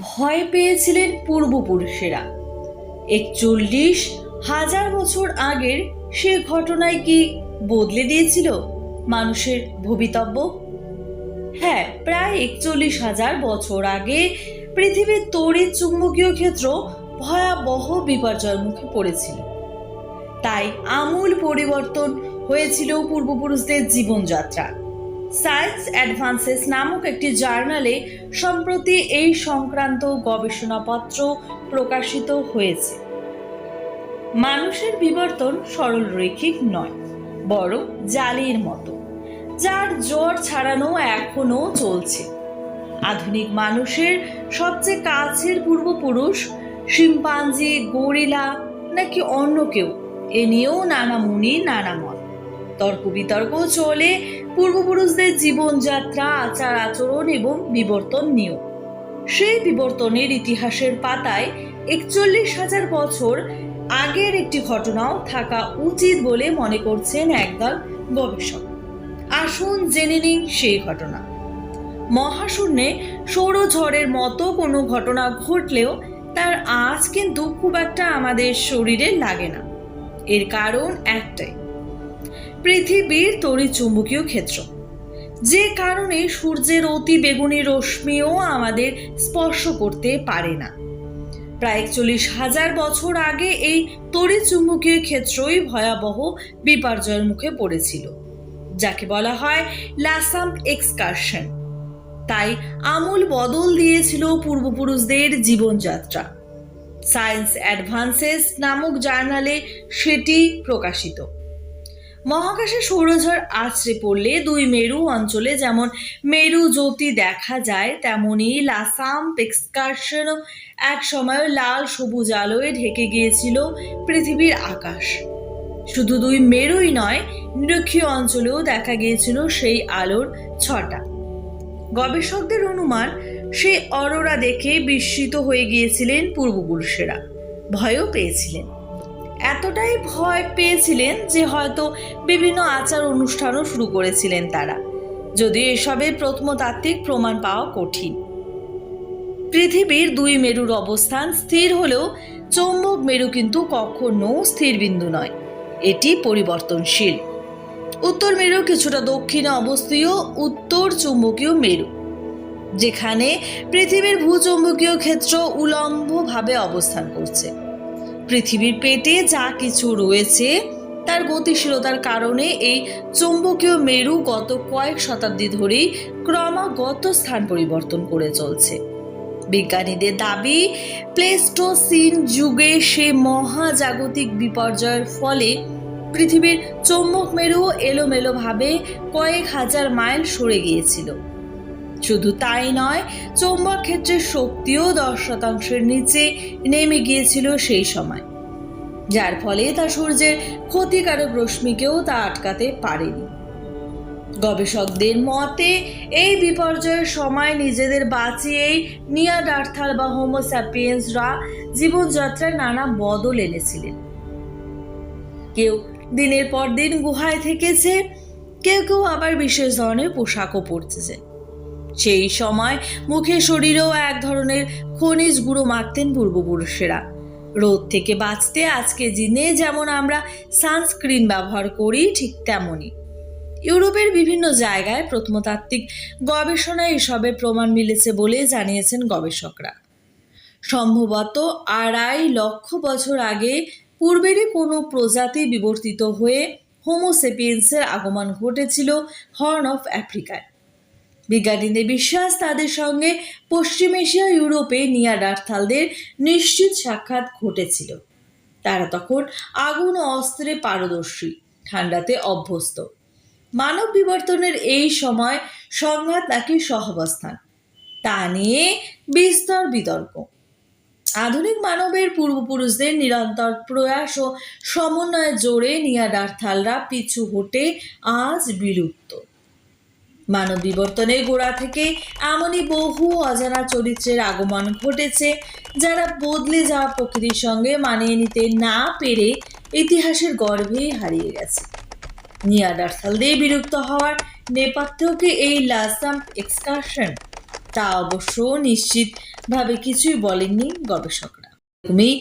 ভয় পেয়েছিলেন পূর্বপুরুষেরা। একচল্লিশ হাজার বছর আগের সে ঘটনায় কি বদলে দিয়েছিল মানুষের ভবিতব্য? হ্যাঁ প্রায় একচল্লিশ হাজার বছর আগে পৃথিবীর তড়িৎ চুম্বকীয় ক্ষেত্র ভয়াবহ বিপর্যয়ের মুখে পড়েছিল। তাই আমূল পরিবর্তন হয়েছিল পূর্বপুরুষদের জীবনযাত্রা সায়েন্স অ্যাডভান্সেস নামক একটি জার্নালে সম্প্রতি এই সংক্রান্ত গবেষণাপত্র প্রকাশিত হয়েছে। মানুষের বিবর্তন সরলরৈখিক নয়, বরং জালির মতো, যার জ্বর ছাড়ানো এখনও চলছে। আধুনিক মানুষের সবচেয়ে কাছের পূর্বপুরুষ শিম্পাঞ্জি, গরিলা নাকি অন্য কেউ, এ নিয়েও নানা মুনি, নানা মত। তর্ক বিতর্ক চলে পূর্বপুরুষদের জীবনযাত্রা, আচার আচরণ এবং বিবর্তন নিয়েও সেই বিবর্তনের ইতিহাসের পাতায় একচল্লিশ হাজার বছর আগের একটি ঘটনাও থাকা উচিত বলে মনে করছেন একদল গবেষক। আসুন জেনে নিন সেই ঘটনা। মহাশূন্যে সৌরঝড়ের মতো কোনো ঘটনা ঘটলেও তার আজ কিন্তু খুব একটা আমাদের শরীরে লাগে না। এর কারণ একটাই পৃথিবীর তড়িৎচুম্বকীয় ক্ষেত্র। যে কারণে সূর্যের অতি বেগুনি রশ্মিও আমাদের স্পর্শ করতে পারে না। প্রায় একচল্লিশ হাজার বছর আগে এই তড়িৎ চুম্বকীয় ক্ষেত্রই ভয়াবহ বিপর্যয়ের মুখে পড়েছিল, যাকে বলা হয় লাসাম এক্সকারশন। তাই আমূল বদল দিয়েছিল পূর্বপুরুষদের জীবনযাত্রা। সায়েন্স অ্যাডভান্সেস নামক জার্নালে সেটি প্রকাশিত। মহাকাশে সৌরঝড় আছড়ে পড়লে দুই মেরু অঞ্চলে যেমন মেরু জ্যোতি দেখা যায়, তেমনি লাসাম এক্সকারশন এক সময় লাল সবুজ আলোয় ঢেকে গিয়েছিল পৃথিবীর আকাশ। শুধু দুই মেরুই নয় নিরক্ষীয় অঞ্চলেও দেখা গিয়েছিল সেই আলোর ছটা। গবেষকদের অনুমান, সেই অরোরা দেখে বিস্মিত হয়ে গিয়েছিলেন পূর্বপুরুষেরা। ভয়ও পেয়েছিলেন। এতটাই ভয় পেয়েছিলেন যে হয়তো বিভিন্ন আচার অনুষ্ঠানও শুরু করেছিলেন তারা। যদিও এসবের প্রত্নতাত্ত্বিক প্রমাণ পাওয়া কঠিন। পৃথিবীর দুই মেরুর অবস্থান স্থির হলেও চৌম্বক মেরু কিন্তু কখনো স্থির বিন্দু নয়। এটি পরিবর্তনশীল। উত্তর মেরু কিছুটা দক্ষিণে অবস্থিত, উত্তর চুম্বকীয় মেরু, যেখানে পৃথিবীর ভূচুম্বকীয় ক্ষেত্র উলম্বভাবে অবস্থান করছে। পৃথিবীর পেটে যা কিছু রয়েছে, তার গতিশীলতার কারণে এই চৌম্বকীয় মেরু গত কয়েক শতাব্দী ধরেই ক্রমাগত স্থান পরিবর্তন করে চলছে। বিজ্ঞানীদের দাবি, প্লেস্টোসিন যুগে সে মহাজাগতিক বিপর্যয়ের ফলে পৃথিবীর চৌম্বক মেরু এলোমেলোভাবে কয়েক হাজার মাইল সরে গিয়েছিল। শুধু তাই নয়, চৌম্বক ক্ষেত্রের শক্তিও দশ শতাংশের নিচে নেমে গিয়েছিল সেই সময়। যার ফলে তা সূর্যের ক্ষতিকারক রশ্মিকেও তা আটকাতে পারেনি। গবেষকদের মতে, এই বিপর্যয়ের সময় নিজেদের বাঁচিয়েই নিয়া নিয়াডার্থাল বা হোমোস্যাপিয়েন্সরা জীবনযাত্রায় নানা বদল এনেছিলেন। কেউ দিনের পর দিন গুহায় থেকেছে, কেউ কেউ আবার বিশেষ ধরনের পোশাকও পরতেছে সেই সময় মুখে শরীরেও এক ধরনের খনিজ গুঁড়ো মাখতেন পূর্বপুরুষেরা। রোদ থেকে বাঁচতে আজকে দিনে যেমন আমরা সানস্ক্রিন ব্যবহার করি, ঠিক তেমনই। ইউরোপের বিভিন্ন জায়গায় প্রত্নতাত্ত্বিক গবেষণায় এসবের প্রমাণ মিলেছে বলে জানিয়েছেন গবেষকরা। সম্ভবত আড়াই লক্ষ বছর আগে পূর্বেরই কোনো প্রজাতি বিবর্তিত হয়ে হোমোসেপিয়েন্সের আগমন ঘটেছিল হর্ন অফ আফ্রিকায়। বিজ্ঞানীদের বিশ্বাস, তাদের সঙ্গে পশ্চিম এশিয়া, ইউরোপে নিয়াডার্থালদের নিশ্চিত সাক্ষাৎ ঘটেছিল। তারা তখন আগুন ও অস্ত্রে পারদর্শী, ঠান্ডাতে অভ্যস্ত। মানব বিবর্তনের এই সময় সংঘাত নাকি সহাবস্থান? তা নিয়ে বিস্তর বিতর্ক। আধুনিক মানবের পূর্বপুরুষদের নিরন্তর প্রয়াস ও সমন্বয়ের জোরে নিয়াডার্থালরা পিছু হটে আজ বিলুপ্ত। মানব বিবর্তনের গোড়া থেকে এমনই বহু অজানা চরিত্রের আগমন ঘটেছে, যারা বদলে যাওয়া প্রকৃতির সঙ্গে মানিয়ে নিতে না পেরে ইতিহাসের গর্ভে হারিয়ে গেছে। নিয়াডার্থালদের বিরক্ত হওয়ার নেপথ্যকে এই লাসাম এক্সকারশন তা অবশ্য নিশ্চিতভাবে কিছুই বলেননি গবেষকরা। এরকমই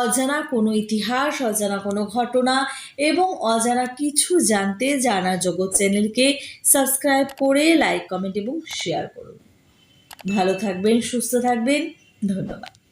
অজানা কোনো ইতিহাস, অজানা কোনো ঘটনা এবং অজানা কিছু জানতে জানা জগৎ চ্যানেলকে সাবস্ক্রাইব করে লাইক, কমেন্ট এবং শেয়ার করুন ভালো থাকবেন, সুস্থ থাকবেন। ধন্যবাদ।